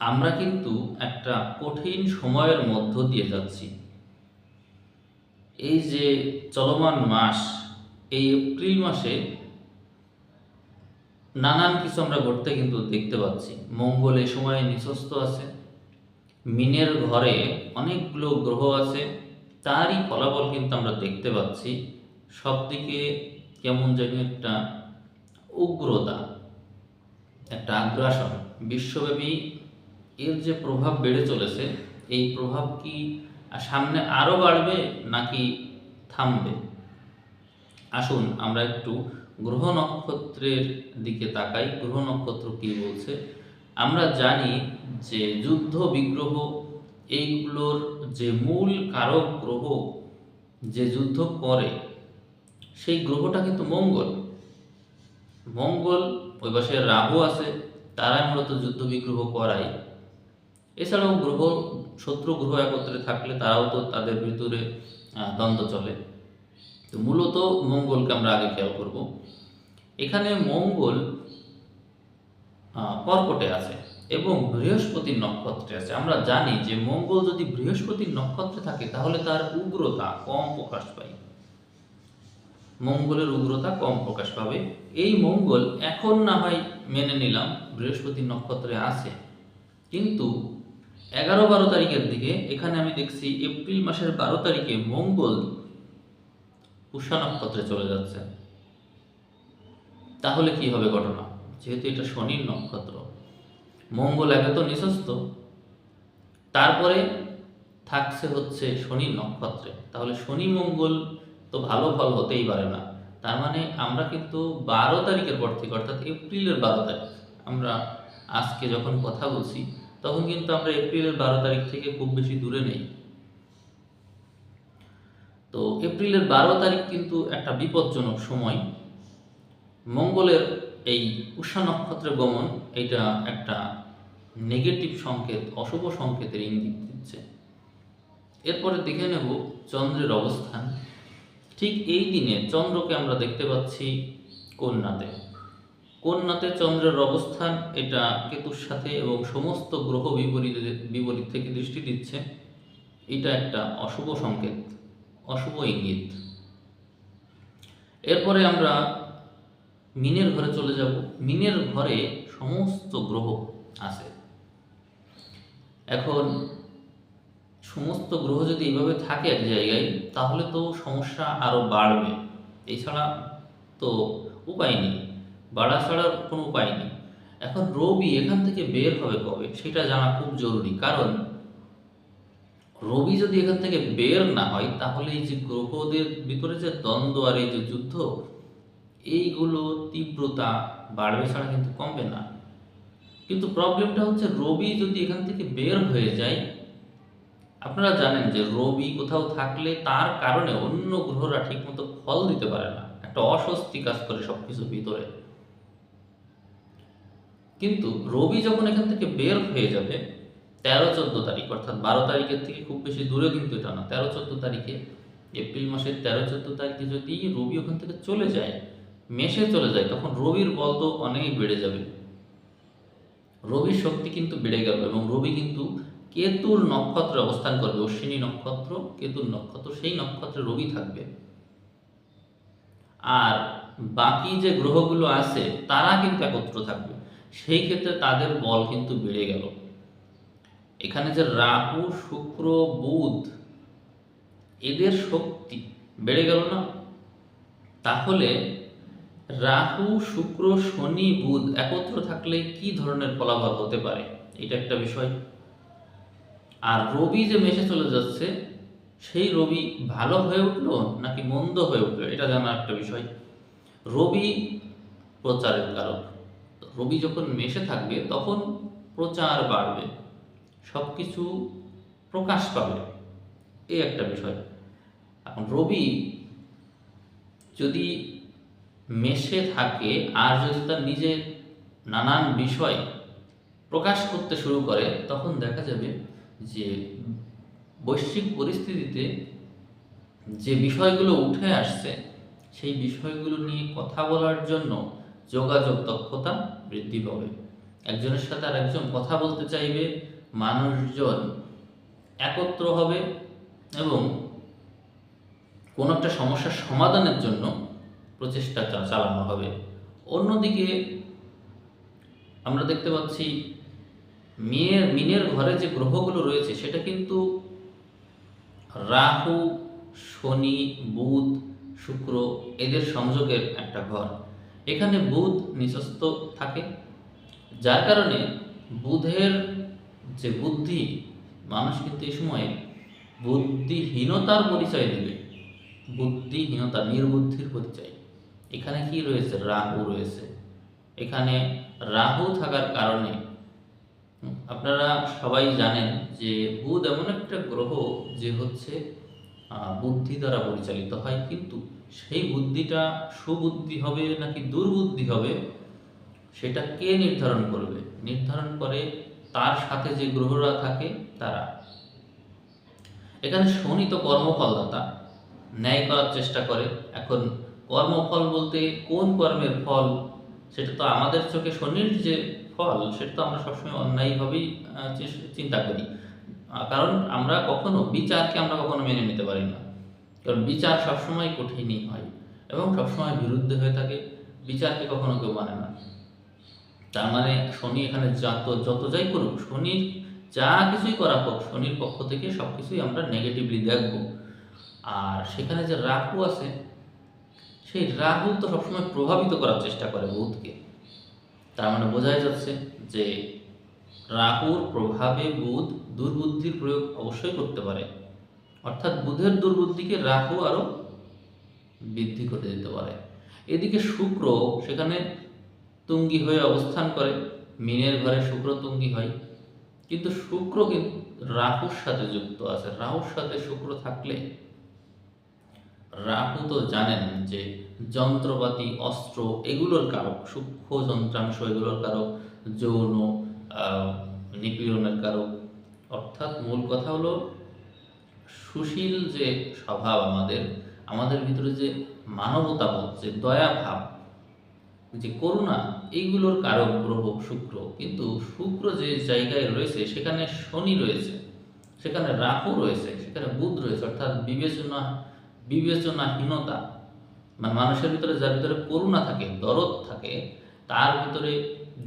আমরা কিন্তু একটা কঠিন সময়ের মধ্য দিয়ে যাচ্ছি। এই যে চলমান মাস, এই এপ্রিল মাসে নানান কিছু আমরা ঘটতে কিন্তু দেখতে পাচ্ছি। মঙ্গল এই সময়ে নিঃস্বস্ত আছে, মিনের ঘরে অনেকগুলো গ্রহ আছে, তারই ফলাফল কিন্তু আমরা দেখতে পাচ্ছি। সব দিকে কেমন যেন একটা উগ্রতা, একটা আগ্রাসন। বিশ্বব্যাপী এর যে প্রভাব বেড়ে চলেছে, এই প্রভাব কি সামনে আরও বাড়বে নাকি থামবে? আসুন আমরা একটু গ্রহ নক্ষত্রের দিকে তাকাই। গ্রহ নক্ষত্র কি বলছে? আমরা জানি যে যুদ্ধ বিগ্রহ, এইগুলোর যে মূল কারক গ্রহ যে যুদ্ধ করে, সেই গ্রহটা কিন্তু মঙ্গল। মঙ্গল, ওই পাশে রাহু আছে, তারাই মূলত যুদ্ধ বিগ্রহ করায়। এছাড়াও গ্রহ, শত্রু গ্রহ একত্রে থাকলে তারাও তো তাদের ভিতরে দ্বন্দ্ব চলে। তো মূলত মঙ্গলকে আমরা আগে খেয়াল করব। এখানে মঙ্গল কর্কটে আছে এবং বৃহস্পতির নক্ষত্রে আছে। আমরা জানি যে মঙ্গল যদি বৃহস্পতির নক্ষত্রে থাকে, তাহলে তার উগ্রতা কম প্রকাশ পায়। মঙ্গলের উগ্রতা কম প্রকাশ পাবে। এই মঙ্গল এখন না হয় মেনে নিলাম, বৃহস্পতির নক্ষত্রে আছে। কিন্তু এগারো বারো তারিখের দিকে, এখানে আমি দেখছি এপ্রিল মাসের বারো তারিখে মঙ্গল পুষা নক্ষত্রে চলে যাচ্ছে। তাহলে কি হবে ঘটনা? যেহেতু এটা শনির নক্ষত্র। মঙ্গল একে তো নিঃস্বস্ত তারপরে থাকছে হচ্ছে শনির নক্ষত্রে। তাহলে শনি মঙ্গল তো ভালো ফল হতেই পারে না। তার মানে আমরা কিন্তু বারো তারিখের পর থেকে, অর্থাৎ এপ্রিলের বারো তারিখ, আমরা আজকে যখন কথা বলছি তখন কিন্তু আমরা এপ্রিলের বারো তারিখ থেকে খুব বেশি দূরে নেই। তো এপ্রিলের বারো তারিখ কিন্তু একটা বিপজ্জনক সময়। মঙ্গলের এই উষা নক্ষত্রে গমন, এটা একটা নেগেটিভ সংকেত, অশুভ সংকেতের ইঙ্গিত দিচ্ছে। এরপরে দেখে নেব চন্দ্রের অবস্থান। ঠিক এই দিনে চন্দ্রকে আমরা দেখতে পাচ্ছি কন্যাতে। কন্যাতে চন্দ্রের অবস্থান এটা কেতুর সাথে এবং সমস্ত গ্রহ বিপরীত বিপরীত থেকে দৃষ্টি দিচ্ছে, এটা একটা অশুভ সংকেত, অশুভ ইঙ্গিত। এরপরে আমরা মিনের ঘরে চলে যাব। মিনের ঘরে সমস্ত গ্রহ আছে। এখন সমস্ত গ্রহ যদি এইভাবে থাকে এক জায়গায়, তাহলে তো সমস্যা আরও বাড়বে। এছাড়া তো উপায় নেই। বাড়া ছাড়ার কোনো উপায় নেই। এখন রবি এখান থেকে বের হবে কবে, সেটা জানা খুব জরুরি। কারণ, রবি যদি এখান থেকে বের না হয়, তাহলে এই যে গ্রহদের ভিতরে যে দ্বন্দ্ব আর এই যে যুদ্ধ, এইগুলো তীব্রতা বাড়বে ছাড়া কিন্তু কমবে না। কিন্তু প্রবলেমটা হচ্ছে রবি যদি এখান থেকে বের হয়ে যায়, আপনারা জানেন যে রবি কোথাও থাকলে তার কারণে অন্য গ্রহরা ঠিকমতো ফল দিতে পারে না। একটা অস্বস্তি কাজ করে সবকিছুর ভিতরে। কিন্তু রবি যখন এখান থেকে বের হয়ে যাবে, তেরো চোদ্দ তারিখ, অর্থাৎ বারো তারিখের থেকে খুব বেশি দূরে কিন্তু এটা না, তেরো চোদ্দ তারিখে, এপ্রিল মাসের তেরো চোদ্দ তারিখে যদি রবি ওখান থেকে চলে যায়, মেষে চলে যায়, তখন রবির বল তো অনেক বেড়ে যাবে। রবির শক্তি কিন্তু বেড়ে গেল এবং রবি কিন্তু কেতুর নক্ষত্রে অবস্থান করবে, অশ্বিনী নক্ষত্র, কেতুর নক্ষত্র, সেই নক্ষত্রে রবি থাকবে। আর বাকি যে গ্রহগুলো আছে, তারা কিন্তু একত্র থাকবে। সেই ক্ষেত্রে তাদের বল কিন্তু বেড়ে গেল। এখানে যে রাহু, শুক্র, বুধ, এদের শক্তি বেড়ে গেল না? তাহলে রাহু, শুক্র, শনি, বুধ একত্র থাকলে কি ধরনের ফলাফল হতে পারে? এটা একটা বিষয়। আর রবি যে মেশে চলে যাচ্ছে, সেই রবি ভালো হয়ে উঠল নাকি মন্দ হয়ে উঠল? এটা জানার একটা বিষয়। রবি প্রচারের কারক। রবি যখন মেশে থাকবে, তখন প্রচার বাড়বে সব কিছু প্রকাশ পাবে। এই একটা বিষয়। এখন রবি যদি মেশে থাকে আর যদি তার নিজের নানান বিষয় প্রকাশ করতে শুরু করে, তখন দেখা যাবে যে বৈশ্বিক পরিস্থিতিতে যে বিষয়গুলো উঠে আসছে, সেই বিষয়গুলো নিয়ে কথা বলার জন্য যোগাযোগ দক্ষতা বৃদ্ধি পাবে। একজনের সাথে আর একজন কথা বলতে চাইবে, মানুষজন একত্র হবে এবং কোনো একটা সমস্যার সমাধানের জন্য প্রচেষ্টা চালানো হবে। অন্যদিকে আমরা দেখতে পাচ্ছি মিনের মিনের ঘরে যে গ্রহগুলো রয়েছে, সেটা কিন্তু রাহু, শনি, বুধ, শুক্র এদের সংযোগের একটা ঘর। এখানে বুধ নিচস্থ থাকে, যার কারণে বুধের যে বুদ্ধি, মানুষ কিন্তু এই সময়ে বুদ্ধিহীনতার পরিচয় দেবে। বুদ্ধিহীনতা, নির্বুদ্ধির পরিচয়। এখানে কি রয়েছে? রাহু রয়েছে। এখানে রাহু থাকার কারণে আপনারা সবাই জানেন যে বুধ এমন একটা গ্রহ যে হচ্ছে বুদ্ধি দ্বারা পরিচালিত হয়, কিন্তু সেই বুদ্ধিটা সুবুদ্ধি হবে নাকি দুর্বুদ্ধি হবে, সেটা কে নির্ধারণ করবে? নির্ধারণ করে তার সাথে যে গ্রহরা থাকে, তারা। এখানে শনি তো কর্মফলদাতা ন্যায় করার চেষ্টা করে। এখন কর্মফল বলতে কোন কর্মের ফল? সেটা তো আমাদের চোখে শনির যে ফল, সেটা তো আমরা সবসময় অন্যায়ভাবেই চিন্তা করি। কারণ আমরা কখনো বিচারকে আমরা কখনো মেনে নিতে পারি না। কারণ বিচার সবসময় কঠিনই হয় এবং সবসময় বিরুদ্ধে হয়ে থাকে, বিচারকে কখনো কেউ মানে না। তার মানে শনি এখানে যত যত যাই করুক, শনির যা কিছুই করা হোক, শনির পক্ষ থেকে সব কিছুই আমরা নেগেটিভলি দেখব। আর সেখানে যে রাহু আছে, সেই রাহু তো সবসময় প্রভাবিত করার চেষ্টা করে বুধকে। তার মানে বোঝাই যাচ্ছে যে রাহুর প্রভাবে বুধ দুর্বুদ্ধির প্রয়োগ অবশ্যই করতে পারে। অর্থাৎ বুধের দুর্বুদ্ধিকে রাহু আরও বৃদ্ধি করে দিতে পারে। এদিকে শুক্র সেখানে তুঙ্গি হয়ে অবস্থান করে। মিনের ঘরে শুক্র তুঙ্গি হয়। কিন্তু শুক্র কিন্তু রাহুর সাথে যুক্ত আছে। রাহুর সাথে শুক্র থাকলে রাহু তো জানেন যে যন্ত্রপাতি, অস্ত্র এগুলোর কারক, সূক্ষ্ম যন্ত্রাংশ এগুলোর কারক, যৌন নিপীড়নের কারক অর্থাৎ মূল কথা হলো সুশীল যে স্বভাব আমাদের আমাদের ভিতরে যে মানবতাবোধ, যে দয়া ভাব যে করুণা, এইগুলোর কারক গ্রহ শুক্র। কিন্তু শুক্র যে জায়গায় রয়েছে, সেখানে শনি রয়েছে, সেখানে রাহু রয়েছে, সেখানে বুধ রয়েছে, অর্থাৎ বিবেচনা, বিবেচনাহীনতা। মানে মানুষের ভিতরে যার ভিতরে করুণা থাকে, দরদ থাকে, তার ভিতরে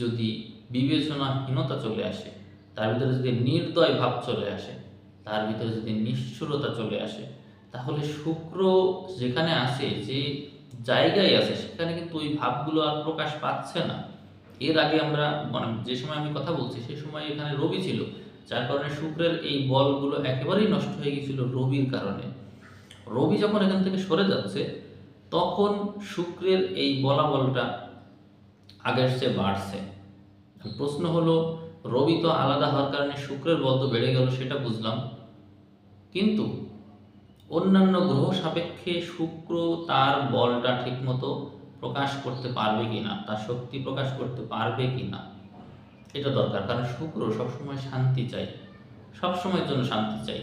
যদি বিবেচনাহীনতা চলে আসে তার ভিতরে যদি নির্দয় ভাব চলে আসে, তার ভিতরে যদি নিষ্ঠুরতা চলে আসে, তাহলে শুক্র যেখানে আছে, যে জায়গায় আছে, সেখানে কিন্তু ওই ভাবগুলো আর প্রকাশ পাচ্ছে না। এর আগে আমরা মানে যে সময় আমি কথা বলছি, সে সময় এখানে রবি ছিল, যার কারণে শুক্রের এই বলগুলো একেবারেই নষ্ট হয়ে গেছিল রবির কারণে। রবি যখন এখান থেকে সরে যাচ্ছে, তখন শুক্রের এই বলাবলটা আগের চেয়ে বাড়ছে। প্রশ্ন হলো রবি তো আলাদা হওয়ার কারণে শুক্রের বল তো বেড়ে গেল, সেটা বুঝলাম। কিন্তু অন্যান্য গ্রহ সাপেক্ষে শুক্র তার বলটা ঠিকমতো প্রকাশ করতে পারবে কি না তার শক্তি প্রকাশ করতে পারবে কি না এটা দরকার। কারণ শুক্র সবসময় শান্তি চাই, সবসময়ের জন্য শান্তি চাই।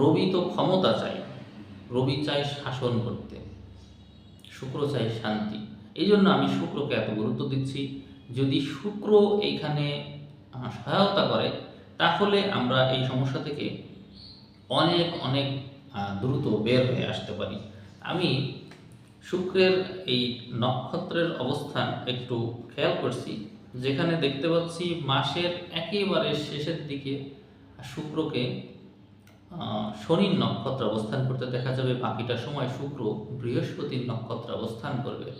রবি তো ক্ষমতা চাই, রবি চাই শাসন করতে, শুক্র চাই শান্তি। এই জন্য আমি শুক্রকে এত গুরুত্ব দিচ্ছি। যদি শুক্র এইখানে সহায়তা করে, তাহলে আমরা এই সমস্যা থেকে অনেক অনেক দ্রুত বের হয়ে আসতে পারি। আমি শুক্রের এই নক্ষত্রের অবস্থান একটু খেয়াল করছি, যেখানে দেখতে পাচ্ছি মাসের একেবারে শেষের দিকে শুক্রকে শনির নক্ষত্র অবস্থান করতে দেখা যাবে। বাকিটা সময় শুক্র বৃহস্পতির নক্ষত্র অবস্থান করবে।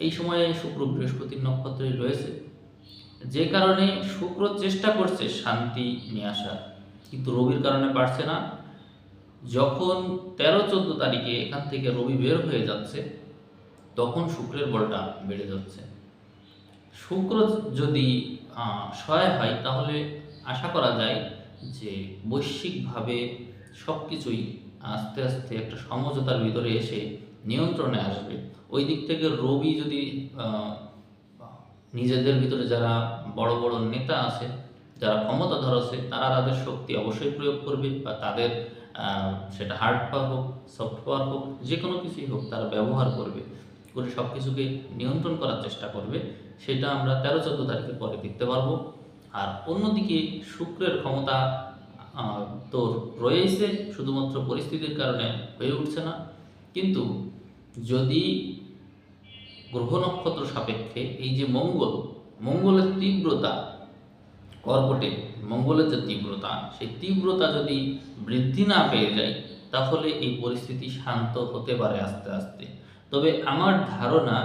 এই সময়ে শুক্র বৃহস্পতির নক্ষত্রে রয়েছে। যে কারণে শুক্র চেষ্টা করছে শান্তি নিয়ে আসার। কিন্তু রবির কারণে পারছে না। যখন তেরো চোদ্দ তারিখে এখান থেকে রবি বের হয়ে যাচ্ছে, তখন শুক্রের বলটা বেড়ে যাচ্ছে। শুক্র যদি সহায় হয়, তাহলে আশা করা যায় যে বৈশ্বিকভাবে সব কিছুই আস্তে আস্তে একটা সমঝোতার ভিতরে এসে নিয়ন্ত্রণে আসবে। ওই দিক থেকে রবি যদি নিজেদের ভিতরে যারা বড় বড় নেতা আছে, যারা ক্ষমতাধর আছে, তারা তাদের শক্তি অবশ্যই প্রয়োগ করবে বা তাদের সেটা হার্ড পাওয়ার হোক সফট পাওয়ার হোক যে কোনো কিছুই হোক তারা ব্যবহার করবে। করে সব কিছুকে নিয়ন্ত্রণ করার চেষ্টা করবে, সেটা আমরা তেরো চোদ্দ তারিখের পরে দেখতে পারব। আর অন্যদিকে শুক্রের ক্ষমতা আহ, তো রয়েছে শুধুমাত্র পরিস্থিতির কারণে হয়ে উঠছে না। কিন্তু যদি গ্রহ নক্ষত্র সাপেক্ষে এই যে মঙ্গল মঙ্গলের তীব্রতা কর্কটে মঙ্গলের যে তীব্রতা সেই তীব্রতা যদি বৃদ্ধি না পেয়ে যায় তাহলে এই পরিস্থিতি শান্ত হতে পারে আস্তে আস্তে। তবে আমার ধারণা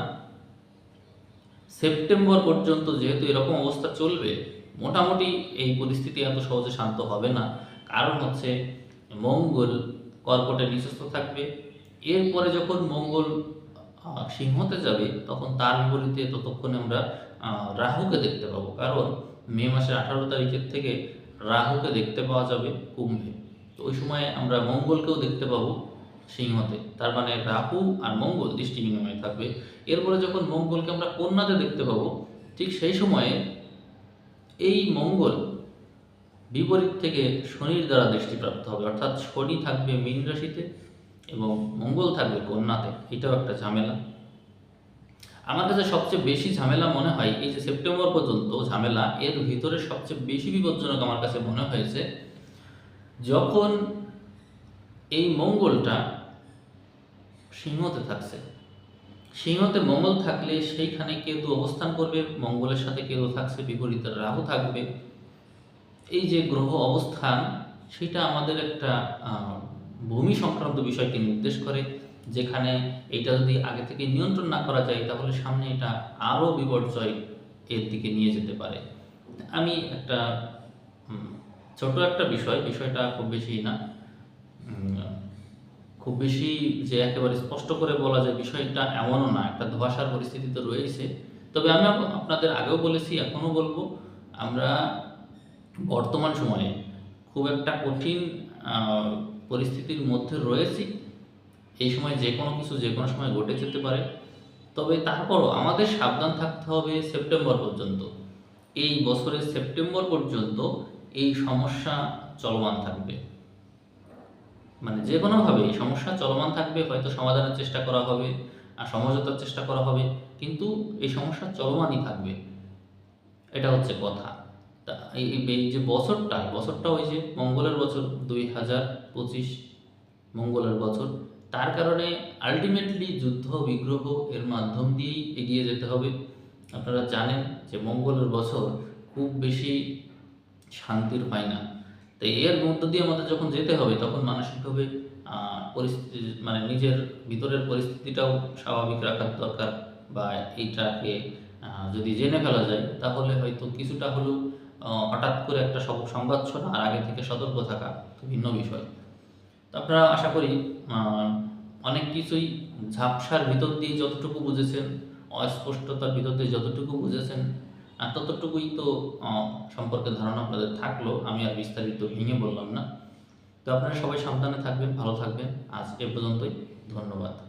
সেপ্টেম্বর পর্যন্ত যেহেতু এরকম অবস্থা চলবে মোটামুটি এই পরিস্থিতি এত সহজে শান্ত হবে না। কারণ হচ্ছে মঙ্গল কর্কটে নিচস্থ থাকবে। এরপরে যখন মঙ্গল সিংহতে যাবে, তখন তার বিপরীতে ততক্ষণে আমরা রাহুকে দেখতে পাবো। কারণ মে মাসের আঠারো তারিখের থেকে রাহুকে দেখতে পাওয়া যাবে কুম্ভে। তো ওই সময় আমরা মঙ্গলকেও দেখতে পাবো সিংহতে। তার মানে রাহু আর মঙ্গল দৃষ্টি বিনিময়ে থাকবে। এরপরে যখন মঙ্গলকে আমরা কন্যাতে দেখতে পাবো, ঠিক সেই সময়ে এই মঙ্গল বিপরীত থেকে শনির দ্বারা দৃষ্টিপ্রাপ্ত হবে। অর্থাৎ শনি থাকবে মীন রাশিতে এবং মঙ্গল থাকবে কন্যাতে। এটাও একটা ঝামেলা। আমার কাছে সবচেয়ে বেশি ঝামেলা মনে হয় এই যে সেপ্টেম্বর পর্যন্ত ঝামেলা, এর ভিতরে সবচেয়ে বেশি বিপজ্জনক আমার কাছে মনে হয়েছে যখন এই মঙ্গলটা সিংহতে থাকছে। সিংহতে মঙ্গল থাকলে সেইখানে কেতু অবস্থান করবে, মঙ্গলের সাথে কেতু থাকছে, বিপরীতে রাহু থাকবে। এই যে গ্রহ অবস্থান, সেটা আমাদের একটা ভূমি সংক্রান্ত বিষয়কে নির্দেশ করে, যেখানে এটা যদি আগে থেকে নিয়ন্ত্রণ না করা যায়, তাহলে সামনে এটা আরও বিপর্যয় এর দিকে নিয়ে যেতে পারে। আমি একটা ছোট একটা বিষয়, বিষয়টা খুব বেশি না। খুব বেশি যে একেবারে স্পষ্ট করে বলা যায় বিষয়টা এমনও না, একটা ধোয়াশার পরিস্থিতি তো রয়েছে তবে আমি আপনাদের আগেও বলেছি এখনও বলব, আমরা বর্তমান সময়ে খুব একটা কঠিন পরিস্থিতির মধ্যে রয়েছি। এই সময় যে কোনো কিছু যে কোনো সময় ঘটে যেতে পারে। তবে তারপরও আমাদের সাবধান থাকতে হবে সেপ্টেম্বর পর্যন্ত। এই বছরের সেপ্টেম্বর পর্যন্ত এই সমস্যা চলমান থাকবে। মানে যে কোনোভাবে এই সমস্যা চলমান থাকবে, হয়তো সমাধানের চেষ্টা করা হবে আর সমঝোতার চেষ্টা করা হবে, কিন্তু এই সমস্যা চলমানই থাকবে। এটা হচ্ছে কথা। এই যে বছরটা বছরটা ওই যে মঙ্গলের বছর, দুই হাজার পঁচিশ মঙ্গলের বছর, তার কারণে আলটিমেটলি যুদ্ধ, বিগ্রহ এর মাধ্যম দিয়েই এগিয়ে যেতে হবে। আপনারা জানেন যে মঙ্গলের বছর খুব বেশি শান্তির হয় না। তাই এর মধ্য দিয়ে আমাদের যখন যেতে হবে, তখন মানসিকভাবে পরিস্থিতি মানে নিজের ভিতরের পরিস্থিতিটাও স্বাভাবিক রাখার দরকার বা এইটাকে যদি জেনে ফেলা যায়, তাহলে হয়তো কিছুটা হলেও হঠাৎ করে একটা সব সংবাদ শোনা আর আগে থেকে সতর্ক থাকা তো ভিন্ন বিষয়। তো আপনারা আশা করি অনেক কিছুই ঝাপসার ভিতর দিয়ে যতটুকু বুঝেছেন, অস্পষ্টতার ভিতর দিয়ে যতটুকু বুঝেছেন আর ততটুকুই তো সম্পর্কে ধারণা আপনাদের থাকল। আমি আর বিস্তারিত ভেঙে বললাম না। তো আপনারা সবাই সাবধানে থাকবেন, ভালো থাকবেন। আজ এ পর্যন্তই। ধন্যবাদ।